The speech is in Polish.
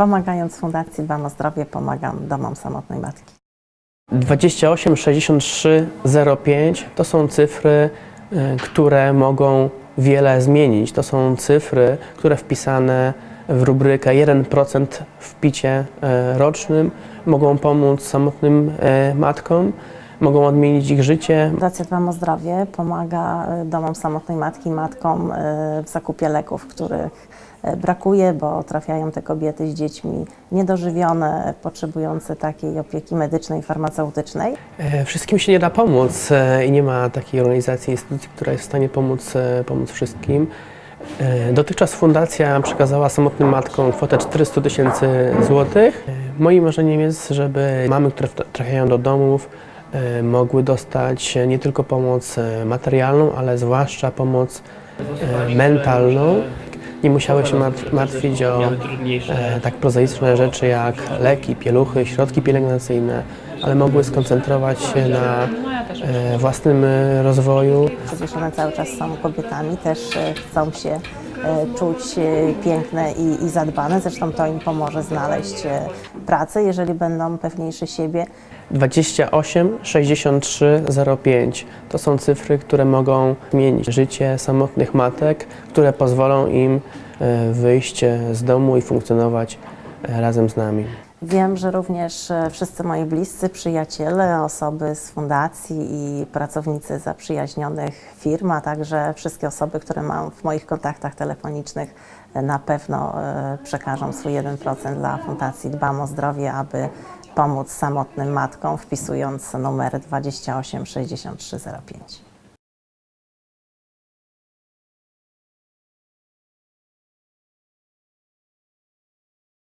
Pomagając Fundacji Dbam o Zdrowie, pomagam domom samotnej matki. 28, 63, 05 to są cyfry, y, które mogą wiele zmienić. To są cyfry, które wpisane w rubrykę 1% w picie y, rocznym mogą pomóc samotnym y, matkom, mogą odmienić ich życie, Fundacja Dbam o Zdrowie pomaga e, domom samotnej matki, matkom e, w zakupie leków, których e, brakuje, bo trafiają te kobiety z dziećmi niedożywione, potrzebujące takiej opieki medycznej, farmaceutycznej. E, Wszystkim się nie da pomóc e, i nie ma takiej organizacji, instytucji, która jest w stanie pomóc, e, pomóc wszystkim. Dotychczas fundacja przekazała samotnym matkom kwotę 400 tysięcy złotych. Moim marzeniem jest, żeby mamy, które trafiają do domów, mogły dostać nie tylko pomoc e, materialną, ale zwłaszcza pomoc e, mentalną. Nie musiały się martw- martwić o e, tak prozaiczne rzeczy jak leki, pieluchy, środki pielęgnacyjne, ale mogły skoncentrować się na e, własnym e, rozwoju. Przecież one cały czas są kobietami, też e, chcą się e, czuć e, piękne i, i zadbane. Zresztą to im pomoże znaleźć e, pracę, jeżeli będą pewniejsze siebie. 28 63 05 to są cyfry, które mogą zmienić życie samotnych matek, które pozwolą im e, wyjść z domu i funkcjonować razem z nami. Wiem, że również e, wszyscy moi bliscy, przyjaciele, osoby z fundacji i pracownicy zaprzyjaźnionych firm, a także wszystkie osoby, które mam w moich kontaktach telefonicznych, e, na pewno e, przekażą swój 1% dla Fundacji Dbam o Zdrowie, aby pomóc samotnym matkom, wpisując numer 286305.